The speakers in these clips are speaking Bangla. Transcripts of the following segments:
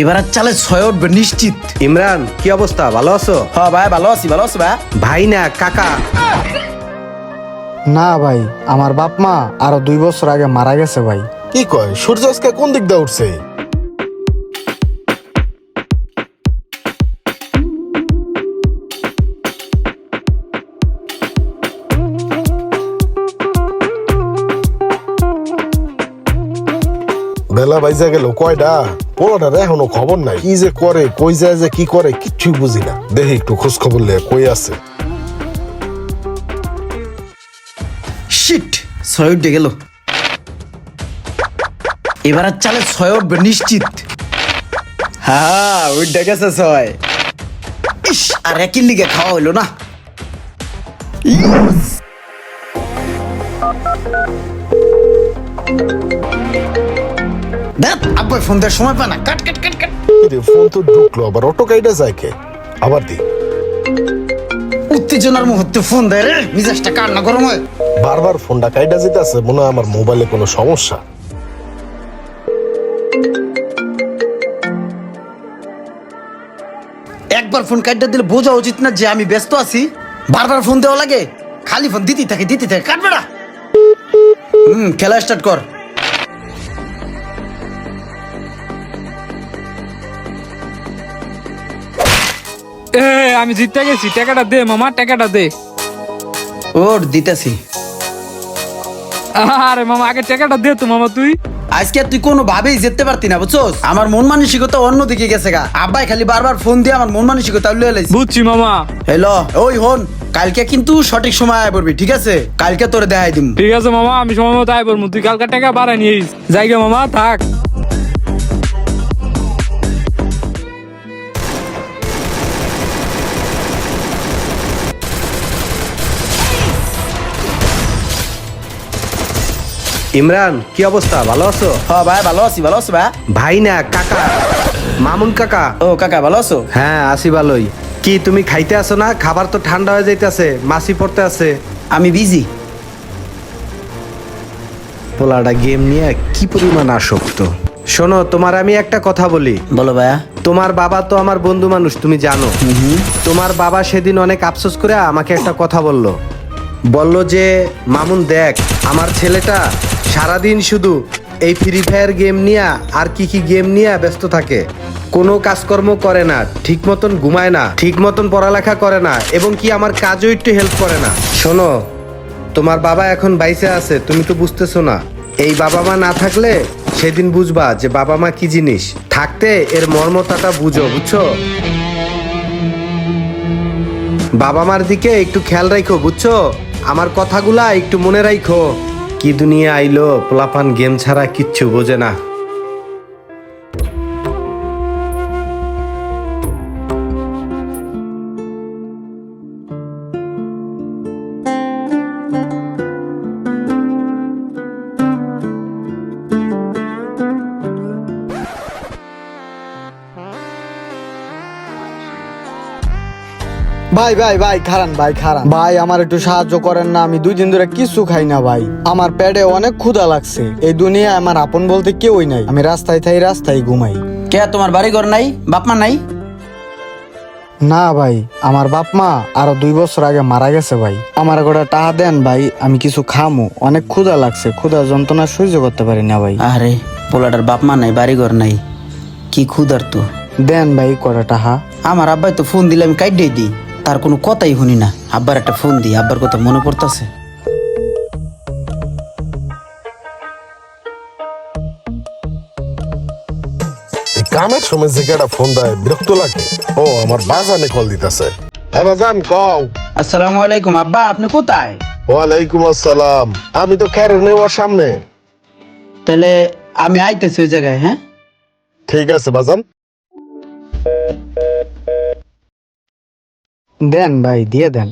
এবার আর চালে ছয় উঠবে নিশ্চিত। ইমরান কি অবস্থা? ভালো আছো? হ্যাঁ ভাই ভালো আছি ভালো আছি ভাই? ভাই না কাকা। না ভাই আমার বাপ মা আরও দুই বছর আগে মারা গেছে ভাই। কি কয় সূর্য আজকে কোন দিক দিয়ে উঠছে? বেলা বাইজা গেল কয়টা? পোলাটার এখনও খবর নাই। কি যে করে, কই যায় যে কি করে, কিচ্ছুই বুঝি না। দেখি একটু খোঁজ খবর লে কই আছে। শিট, ছয় উঠে গেল। এবার আর চালে ছয় উঠবে, নিশ্চিত। হ্যাঁ উঠে গেছে ছয়। ইস, আর একই লিগে খাওয়া হইল না। Yes! দেখ আব্বাই ফোন দেওয়ার সময় পায় না। কাট কাট কাট কাট। রে, ফোন তো ঢুকলো আবার অটো কাইটা যায় কে? আবার দি। উত্তেজনার মুহূর্তে ফোন দেয় রে মিজাজটা কার না গরম হয়? বারবার ফোনটা কাইটা যেতেছে মনে হয় আমার মোবাইলে কোনো সমস্যা। একবার ফোন কাটটা দিলে বোঝা উচিত না যে আমি ব্যস্ত আছি। বারবার ফোন দেওয়া লাগে খালি ফোন দিতে থাকে দিতে থাকে। কাটবে না। হুম খেলা স্টার্ট কর। আমি জিততে গেছি টাকাটা দে মামা টাকাটা দে। ওর দিতেছি। আরে মামা আগে টাকাটা দে তো মামা তুই। আজকে তুই কোনো ভাবেই যেতে পারতি না বুঝছোস? আমার মন মানসিকতা অন্যদিকে গেছে গা। আব্বাই খালি বারবার ফোন দিয়ে আমার মন মানসিকতা উল্লে লাইছে। বুঝছি মামা। হ্যালো ওই হন কালকে কিন্তু সঠিক সময় আয় পড়বি ঠিক আছে? কালকে তোরে দেখাই দিম। ঠিক আছে মামা আমি সময় মতো আইবর তুই কালকে টাকা বাড়াই নিস জায়গা মামা থাক। ইমরান কি অবস্থা? ভালো আছো? হ্যাঁ ভাই ভালো আছি ভালো আছো ভাই? ভাই না কাকা। মামুন কাকা। ও কাকা ভালো আছো? হ্যাঁ আসি ভালোই। কি তুমি খাইতে আসো না? খাবার তো ঠান্ডা হয়ে যাইতেছে মাছি পড়তে আছে। আমি বিজি। পোলাটা গেম নিয়ে কি পরিমাণ আসক্ত। শোনো তোমার আমি একটা কথা বলি। বলো ভাইয়া। তোমার বাবা তো আমার বন্ধু মানুষ তুমি জানো। তোমার বাবা সেদিন অনেক আফসোস করে আমাকে একটা কথা বলল। বলল যে মামুন দেখ আমার ছেলেটা সারাদিন শুধু এই ফ্রি ফায়ার গেম নিয়ে আর কি কি গেম নিয়ে ব্যস্ত থাকে। কোনো কাজকর্ম করে না, ঠিক মতন ঘুমায় না, ঠিক মতন পড়ালেখা করে না, এবং কি আমার কাজও একটু হেল্প করে না। শোনো, তোমার বাবা এখন বাইসে আছে, তুমি তো বুঝতেছো না। এই বাবা মা না থাকলে সেদিন বুঝবা যে বাবা মা কি জিনিস। থাকতে এর মর্মতাটা বুঝো, বুঝছ? বাবা মার দিকে একটু খেয়াল রাখো বুঝছ? আমার কথাগুলা একটু মনে রাখো কি দুনিয়া আইলো পোলাপান গেম ছাড়া কিচ্ছু বোঝে না। ভাই ভাই ভাই খারান ভাই খারান। ভাই আমার একটু সাহায্য করেন না আমি দুই দিন ধরে কিছু খাই না ভাই। আমার পেটে অনেক ক্ষুধা লাগছে। এই দুনিয়ায় আমার আপন বলতে কেউই নাই। আমি রাস্তায় থাই রাস্তায় ঘুমাই। কে তোমার বাড়ি ঘর নাই বাপমা নাই? না ভাই আমার বাপ মা আরও দুই বছর আগে মারা গেছে ভাই। আমার গোটা টাকা দেন ভাই আমি কিছু খামু। অনেক ক্ষুধা লাগছে। ক্ষুধা যন্ত্রণা সহ্য করতে পারি না ভাই। আরে পোলাটার বাপ মা নাই বাড়ি ঘর নাই। কি ক্ষুধার তো দেন ভাই কটা টাহা। আমার আব্বাই তো ফোন দিলে আমি কাইডে দিই। তার কোনো কথাই শুনি না। আব্বার একটা ফোন দিই আব্বার কথা মনে পড়তাছে। এই কামের সময় যে কেটা ফোন দেয় বিরক্ত লাগে। ও আমার বাজানে কল দিতেছে। হ্যাঁ বাজান কও। আসসালামু আলাইকুম আব্বা আপনি কোথায়? ওয়ালাইকুম আসসালাম। আমি তো খেরে নেওয়ার সামনে। তাহলে আমি আইতেছি ওই জায়গায় হ্যাঁ? ঠিক আছে বাজান। দেন ভাই দিয়ে দেন।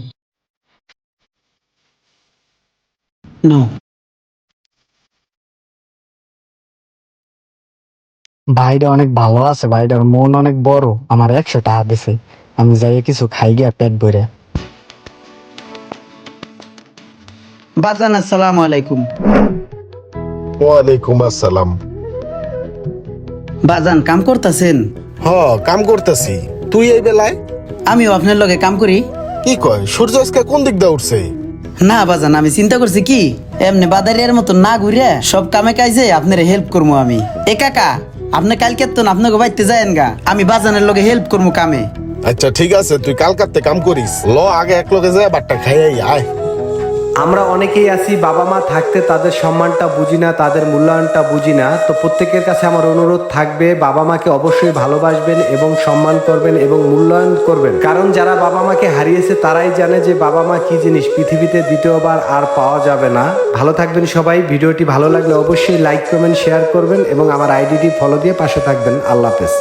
ভাইটা অনেক ভালো আছে ভাইটার মন অনেক বড় আমার একশো টাকা দিছে। আমি যাই কিছু খাই গিয়া পেট ভরে। বাজান আসসালামু আলাইকুম। ওয়ালাইকুম আসসালাম। বাজান কাম করতেছেন? হ কাম করতেছি। তুই এই বেলায়? আমিও আপনার লগে কাম করি। কি কয়? সূর্য আজকে কোন দিক দিয়ে উঠছে? না বাজান আমি চিন্তা করছি কি? এমনি বাদারিয়ার মতো না ঘুরে সব কামে কাজে আপনার হেল্প করব আমি। একাকা কাকা আপনি কালকে তো আপনাকে বাইতে যায়েন গা। আমি বাজানের লগে হেল্প করব কামে। আচ্ছা ঠিক আছে তুই কালকাতে কাম করিস। ল আগে এক লগে যায় বাট্টা খাইয়াই আয়। আমরা অনেকেই আছি, বাবা মা থাকতে তাদের সম্মানটা বুঝি না, তাদের মূল্যায়নটা বুঝি না। তো প্রত্যেকের কাছে আমার অনুরোধ থাকবে, বাবা মাকে অবশ্যই ভালোবাসবেন এবং সম্মান করবেন এবং মূল্যায়ন করবেন। কারণ যারা বাবা মাকে হারিয়েছে, তারাই জানে যে বাবা মা কি জিনিস পৃথিবীতে দ্বিতীয়বার আর পাওয়া যাবে না। ভালো থাকবেন সবাই, ভিডিওটি ভালো লাগলে অবশ্যই লাইক কমেন্ট শেয়ার করবেন এবং আমার আইডিটি ফলো দিয়ে পাশে থাকবেন। আল্লাহ হাফেজ।